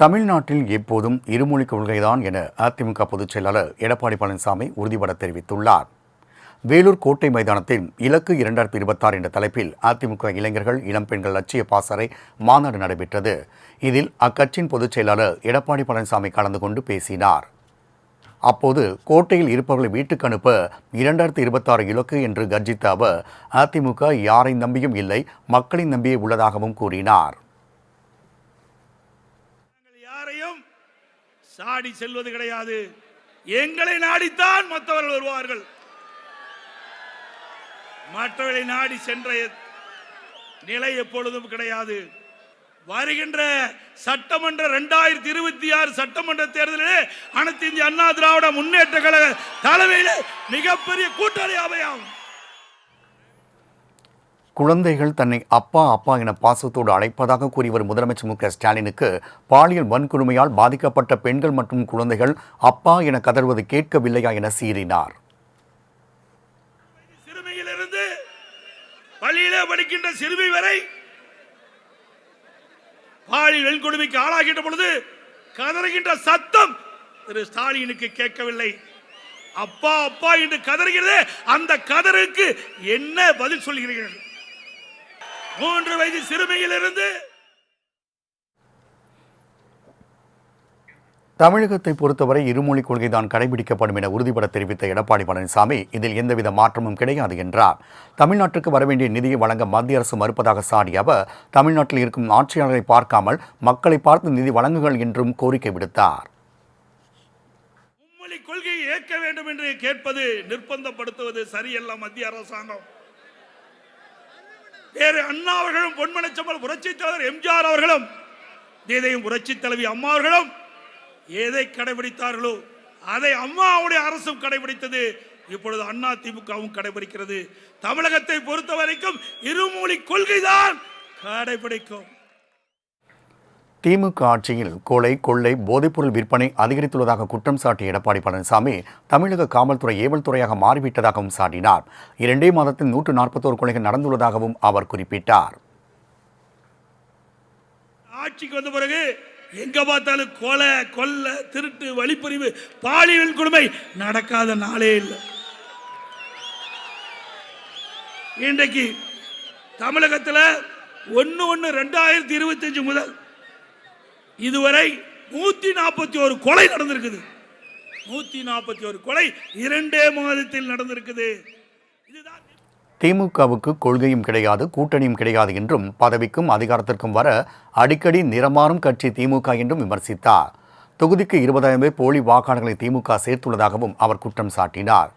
தமிழ்நாட்டில் எப்போதும் இருமொழி கொள்கைதான் என அதிமுக பொதுச் செயலாளர் எடப்பாடி பழனிசாமி உறுதிபட தெரிவித்துள்ளார். வேலூர் கோட்டை மைதானத்தில் இலக்கு இரண்டாயிரத்தி இருபத்தாறு என்ற தலைப்பில் அதிமுக இளைஞர்கள் இளம்பெண்கள் லட்சிய பாசறை மாநாடு நடைபெற்றது. இதில் அக்கட்சியின் பொதுச் செயலாளர் எடப்பாடி பழனிசாமி கலந்து கொண்டு பேசினார். அப்போது கோட்டையில் இருப்பவர்களை வீட்டுக்கு அனுப்ப இரண்டாயிரத்தி இருபத்தாறு இலக்கு என்று கர்ஜித்த அவர் அதிமுக யாரை நம்பியும் இல்லை மக்களின் நம்பியே உள்ளதாகவும் கூறினார். யாரையும் சாடி செல்வது கிடையாது. எங்களை நாடித்தான் மற்றவர்கள் வருவார்கள். மற்றவர்களை நாடி சென்ற நிலை எப்பொழுதும் கிடையாது. வருகின்ற சட்டமன்ற இரண்டாயிரத்தி இருபத்தி ஆறு சட்டமன்ற தேர்தலிலே அனைத்து இந்திய அண்ணா திராவிட முன்னேற்ற கழக தலைமையிலே மிகப்பெரிய கூட்டணி அமையாகும் குழந்தைகள் தன்னை அப்பா அப்பா என பாசத்தோடு அழைப்பதாக கூறி வரும் முதலமைச்சர் மு க ஸ்டாலினுக்கு பாலியல் வன்கொடுமையால் பாதிக்கப்பட்ட பெண்கள் மற்றும் குழந்தைகள் அப்பா என கதறுவது கேட்கவில்லையா என சீறினார். சிறுமியிலிருந்து பள்ளியிலே படிக்கின்ற சிறுமி வரை பாலியல் வெண்கொடுமைக்கு ஆளாகின்ற பொழுது கதறுகின்ற சத்தம் திரு ஸ்டாலினுக்கு கேட்கவில்லை. அப்பா அப்பா என்று கதறுகிறது அந்த கதருக்கு என்ன பதில் சொல்கிறீர்கள்? மூன்று வயது சிறுமியிலிருந்து தமிழகத்தை பொறுத்தவரை இருமொழி கொள்கைதான் கடைபிடிக்கப்படும் என உறுதிபட தெரிவித்த எடப்பாடி பழனிசாமி இதில் எந்தவித மாற்றமும் கிடையாது என்றார். தமிழ்நாட்டுக்கு வரவேண்டிய நிதியை வழங்க மத்திய அரசு மறுப்பதாக சாடிய அவர் தமிழ்நாட்டில் இருக்கும் ஆட்சியாளர்களை பார்க்காமல் மக்களை பார்த்து நிதி வழங்குங்கள் என்றும் கோரிக்கை விடுத்தார். மும்மொழி கொள்கையை ஏற்க வேண்டும் என்று கேட்பது நிர்பந்தப்படுத்துவது சரியல்ல மத்திய அரசாங்கம். வேறு அண்ணா அவர்களும் பொன்மனச்சம்பல் புரட்சி தலைவர் எம்ஜிஆர் அவர்களும் இதையும் புரட்சி தலைவி அம்மா அவர்களும் எதை கடைபிடித்தார்களோ அதை அம்மாவுடைய அரசும் கடைபிடித்தது. இப்பொழுது அண்ணா திமுகவும் கடைபிடிக்கிறது. தமிழகத்தை பொறுத்த வரைக்கும் இருமொழி கொள்கைதான் கடைபிடிக்கும். திமுக ஆட்சியில் கொலை கொள்ளை போதைப்பொருள் விற்பனை அதிகரித்துள்ளதாக குற்றம் சாட்டிய எடப்பாடி பழனிசாமி தமிழக காவல்துறை ஏவல் துறையாக மாறிவிட்டதாகவும் சாட்டினார். இரண்டே மாதத்தில் நூற்று நாற்பத்தோரு கொலைகள் நடந்துள்ளதாகவும் அவர் குறிப்பிட்டார். ஆட்சிக்கு வந்த பிறகு எங்க பார்த்தாலும் கொலை கொல்ல திருட்டு வழிப்பறிவு பாலியல் கொடுமை நடக்காத நாளே இல்லை. இன்றைக்கு தமிழகத்தில் ஒன்று ஒன்று ரெண்டாயிரத்தி இருபத்தஞ்சு முதல் இதுவரை நூத்தி நாற்பத்தி ஒரு கொலை நடந்திருக்குது. நூத்தி நாற்பத்தி ஒரு கொலை இரண்டே மாதத்தில் நடந்திருக்குது. இதுதான் திமுகவுக்கு கொள்கையும் கிடையாது கூட்டணியும் கிடையாது என்றும் பதவிக்கும் அதிகாரத்திற்கும் வர அடிக்கடி நிறமாறும் கட்சி திமுக என்றும் விமர்சித்தார். தொகுதிக்கு இருபதாயிரம் பேர் போலி வாக்காளர்களை திமுக சேர்த்துள்ளதாகவும் அவர் குற்றம் சாட்டினார்.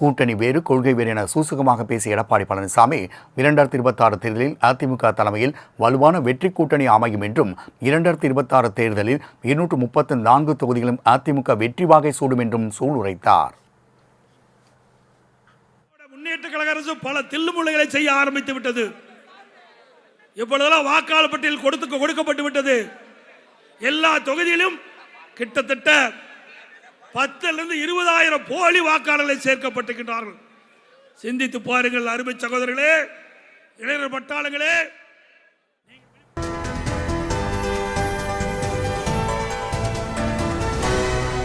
கூட்டணி வேறு கொள்கை வேறு என சூசகமாக பேசிய எடப்பாடி பழனிசாமி இரண்டாயிரத்தி இருபத்தாறு தேர்தலில் அதிமுக தலைமையில் வலுவான வெற்றி கூட்டணி அமையும் என்றும் இரண்டாயிரத்தி இருபத்தாறு தேர்தலில் இருநூற்று முப்பத்தி நான்கு தொகுதிகளும் அதிமுக வெற்றி வாகை சூடும் என்றும் சூளுரைத்தார். முன்னேற்ற கழக அரசு பல தில்லுமுள்ளைகளை செய்ய ஆரம்பித்து விட்டது. இப்பொழுதெல்லாம் வாக்காளர் பட்டியல் கொடுத்து கொடுக்கப்பட்டு விட்டது. எல்லா தொகுதியிலும் கிட்டத்தட்ட பத்துல இருந்து இருபதாயிரம் போலி வாக்காளர்களை சேர்க்கப்பட்டிருக்கின்றார்கள் சிந்தித்து பாருங்கள் அருமை சகோதரர்களே இளைஞர் பட்டாளங்களே.